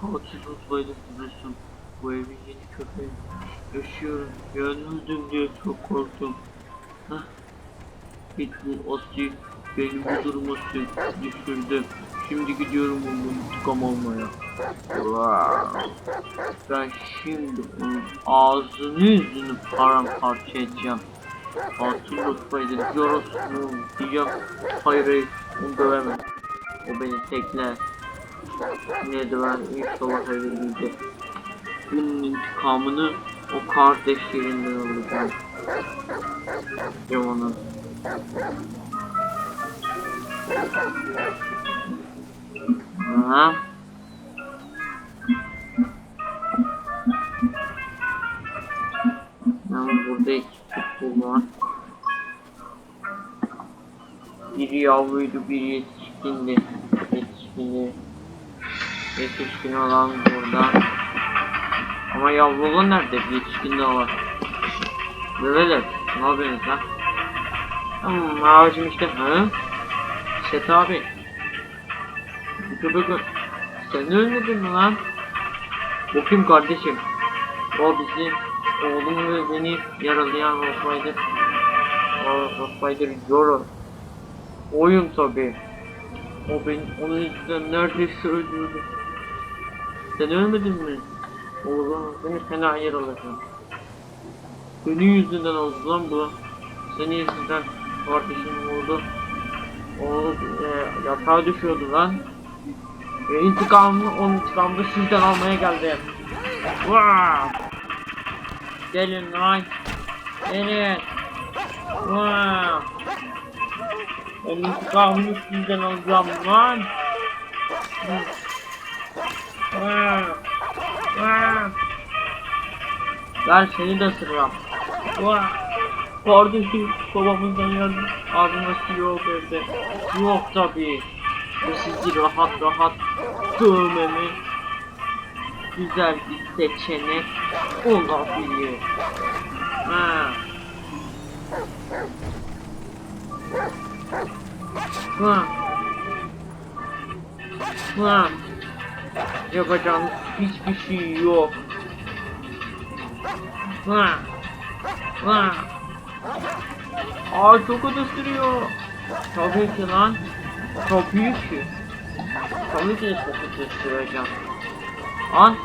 Katil uzaylı sızıyorsun. Bu evin yeni köpeği. Yaşıyorum. Yanıldım diye çok korktum. Hah. Pitbull Osi beni bu duruma düşürdü. Şimdi gidiyorum onun intikam almaya. Ben şimdi onun ağzını yüzünü paramparça edeceğim. Altın rütbeyle diyorsun diyeceğim. Hayır hayır onu dövemem. O beni tekler. Ben inşallah gidecek. Bunun intikamını o kardeşlerinden alacağım. Yamanın. Ha? Ben burada iki futbol var. Biri yavruydu, biri yetişkindi. Yetişkini. Yetişkin olan burada. Ama yavru olan nerede? Yetişkin de var. Bebeler, ne yapıyorsunuz lan? Hmm, ağacım işte. Hı? Set abi. Köpek Sen ölmedin mi lan? Bu kim kardeşim? O bizim oğlumu ve beni yaralayan. O Rottweiler Joro. Oyun tabi. O ben onun yüzünden neredeyse öldürdü. Sen ölmedin mi? Oğlum seni fena yaraladım. Senin yüzünden oldu lan bu. Senin yüzünden kardeşim oldu. O e, yatağa düşüyordu lan. Ve intikamını, onun intikamını sizden almaya geldim. Vaa! Gelin lan. Gelin. Vaa! Onun intikamını sizden alacağım lan. Gel seni de. Vaa! Kardeşim babamızdan yardım abimesi yok evde. Yok tabi. Bu sizi rahat rahat dövmemi güzel bir seçenek olabilir. Ha. Ha. Ha. Yapacağınız hiçbir şey yok. Ha. Ha. Aa çok öde sürüyor. Tabii ki lan. Çok büyük ki. Tabii ki de çok öde süreceğim. An.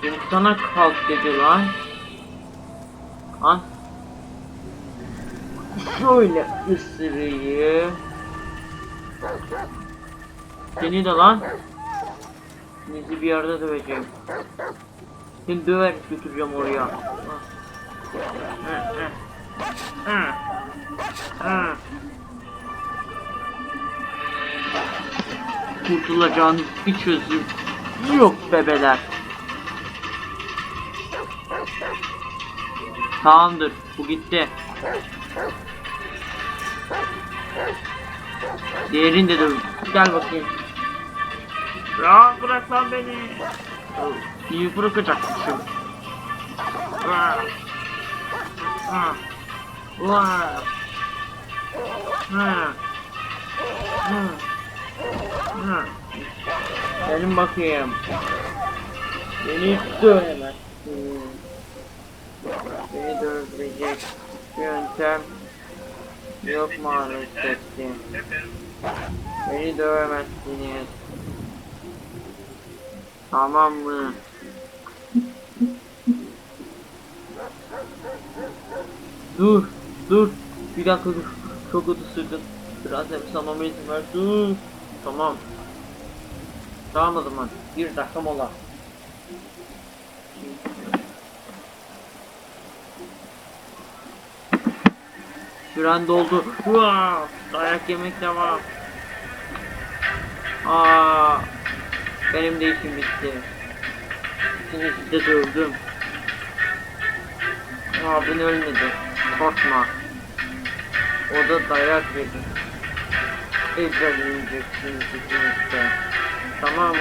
Şimdi sana kalk dedi lan. An. Şöyle ısırayım. Seni de lan. Sizi bir yerde döveceğim. Seni döver götüreceğim oraya. Kurtulacağınız bir çözüm yok bebeler. Tamamdır, bu gitti. Diğerini de dövün. Gel bakayım. Ya bırak lan beni. İyi. Vaa. Ha. Ha. Ha. Gelin bakayım. Beni hiç dövemezsin. Beni dövecek yöntem yok maalesef ki. Beni dövemezsiniz. Tamam mı? Dur, dur. Bir dakika dur. Çok kötü sürdün. Biraz nefes almama izin ver. Dur. Tamam. Tamam o zaman. Bir dakika mola. Süren doldu. Uaa, dayak yemek devam. Aa, benim de işim bitti. İkinizi de dövdüm. Abin ölmedi. Korkma. O da dayak yedi. Ezberleyeceksiniz ikiniz de. Tamam mı?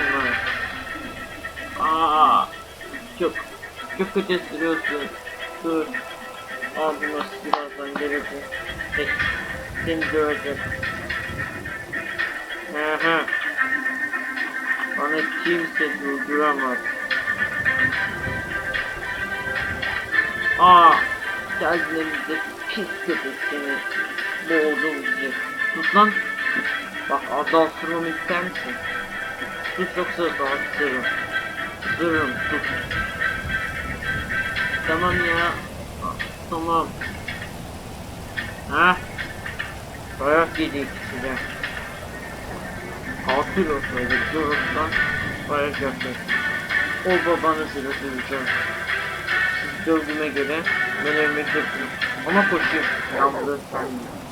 Aa, çok çok kötü sürüyorsun. Dur. Abim birazdan gelecek. Seni dövecek. Kimse durduramaz. Aa! Geldiğimizde pis köpek seni boğdum bizi. Sus lan! Bak az ısırmamı ister misin? Sus yoksa daha ısırırım. Isırırım sus. Tamam ya. Tamam. Ha? Dayak yedi ikisi de. Altı lokmaydı durursan dayak yapacak. O babanı sıra süreceğim. Siz dövdüğüme göre ben ölmek yapıyorum. Ama koşuyor. Yalnız sanmıyorum.